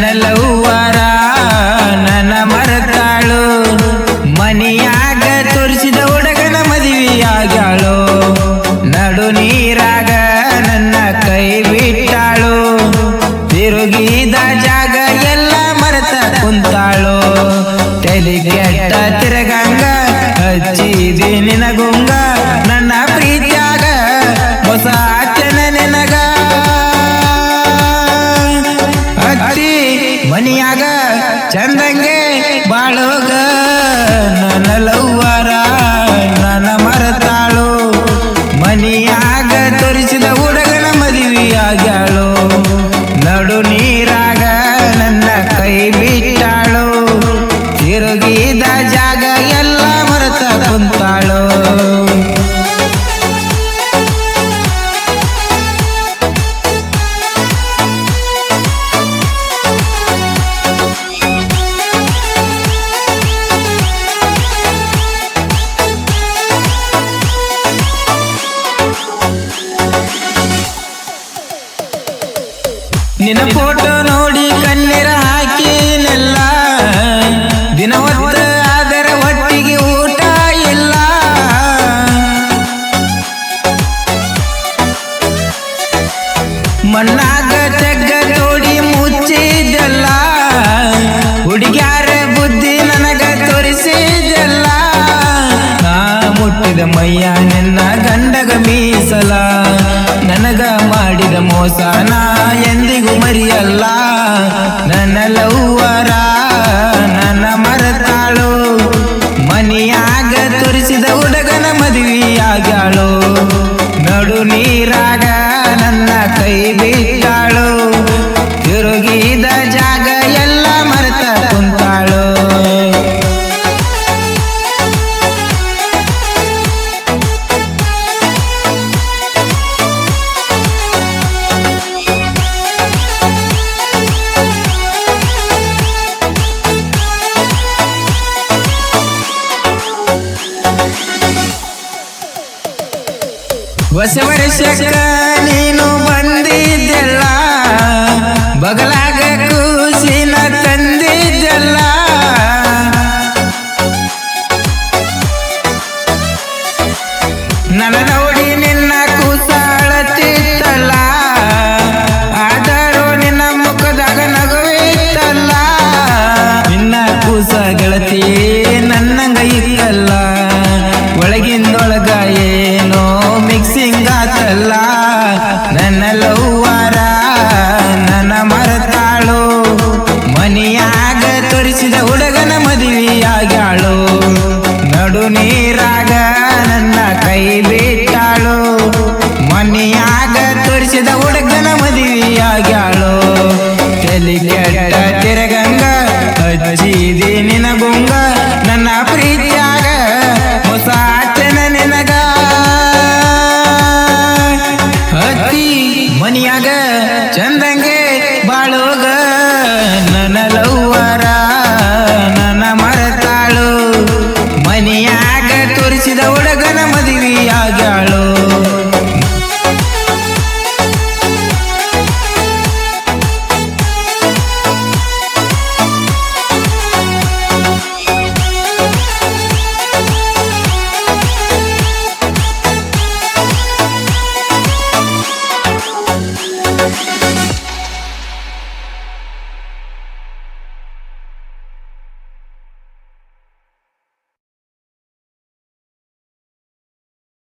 ನನ್ನ ಲವ್ವರ ನನ್ನ ಮರತಾಳು. ಮನಿಯಾಗ ತೋರಿಸಿದ ಹುಡುಗನ ಮದುವೆಯಾಗ್ಯಾಳು. ನಡು ನೀರಾಗ ನನ್ನ ಕೈ ಬಿಟ್ಟಾಳು. ತಿರುಗಿದ ಜಾಗ ಎಲ್ಲ ಮರೆತ ಕುಂತಾಳು. ತಲೆ ಕೆಟ್ಟ ತಿರಗಂಗ ಹಚ್ಚಿದೆ ನಿನಗುಂಗ ನಿನ್ನ ಫೋಟೋ ನೋಡಿ ಕಣ್ಣೀರ ಹಾಕಿನೆಲ್ಲ. ದಿನ ಒಂದು ಅದರ ಒಟ್ಟಿಗೆ ಊಟ ಇಲ್ಲ. ಮಣ್ಣಾಗ ತೆಗ್ಗ ತೋಡಿ ಮುಚ್ಚಿದೆಲ್ಲ ಹುಡುಗ್ಯಾರ ಬುದ್ಧಿ ನನಗ ತೋರಿಸಿದೆಲ್ಲ ನಾ ಮುಟ್ಟಿದ ಮೈಯ ನಿನ್ನ ಗಂಡಗ ಮೀಸಲ. ನನಗ ಮಾಡಿದ ಮೋಸ ನಾ ಎಂದಿಗೂ ಮರಿಯಲ್ಲ ನನ್ನ ಲವ್ವರ ನನ್ನ ಮರತಾಳು. ಮನಿಯಾಗ ತೋರಿಸಿದ ಹುಡುಗನ ಮದುವೆಯಾಗ್ಯಾಳು. ನಡು ನೀರಾಗ ಹೊಸ ವರ್ಷಕ್ಕ ನೀನು ಬಂದಿದ್ದೆಲ್ಲ, ಬಗಲಾಗ ಕೂಸಿನ ತಂದಿದ್ದೆಲ್ಲ. ನನ್ನ ನೋಡಿ ನಿನ್ನ ಕೂಸಾಳತಿತ್ತಲ್ಲ ಆದರೂ ನಿನ್ನ ಮುಖದಾಗ ನಗುವಿತ್ತಲ್ಲ. ನಿನ್ನ ಕೂಸ ಗೆಳತಿ ನನ್ನಂಗ ಇಕ್ಕಲ್ಲ ಒಳಗಿಂದೊಳಗ ನಿನಗುಂಗ ನನ್ನ ಪ್ರೀತಿಯಾಗ ಹೊಸ ಆಚನ ನಿನಗ. ಹತ್ತಿ ಮನಿಯಾಗ ಚಂದಂಗೆ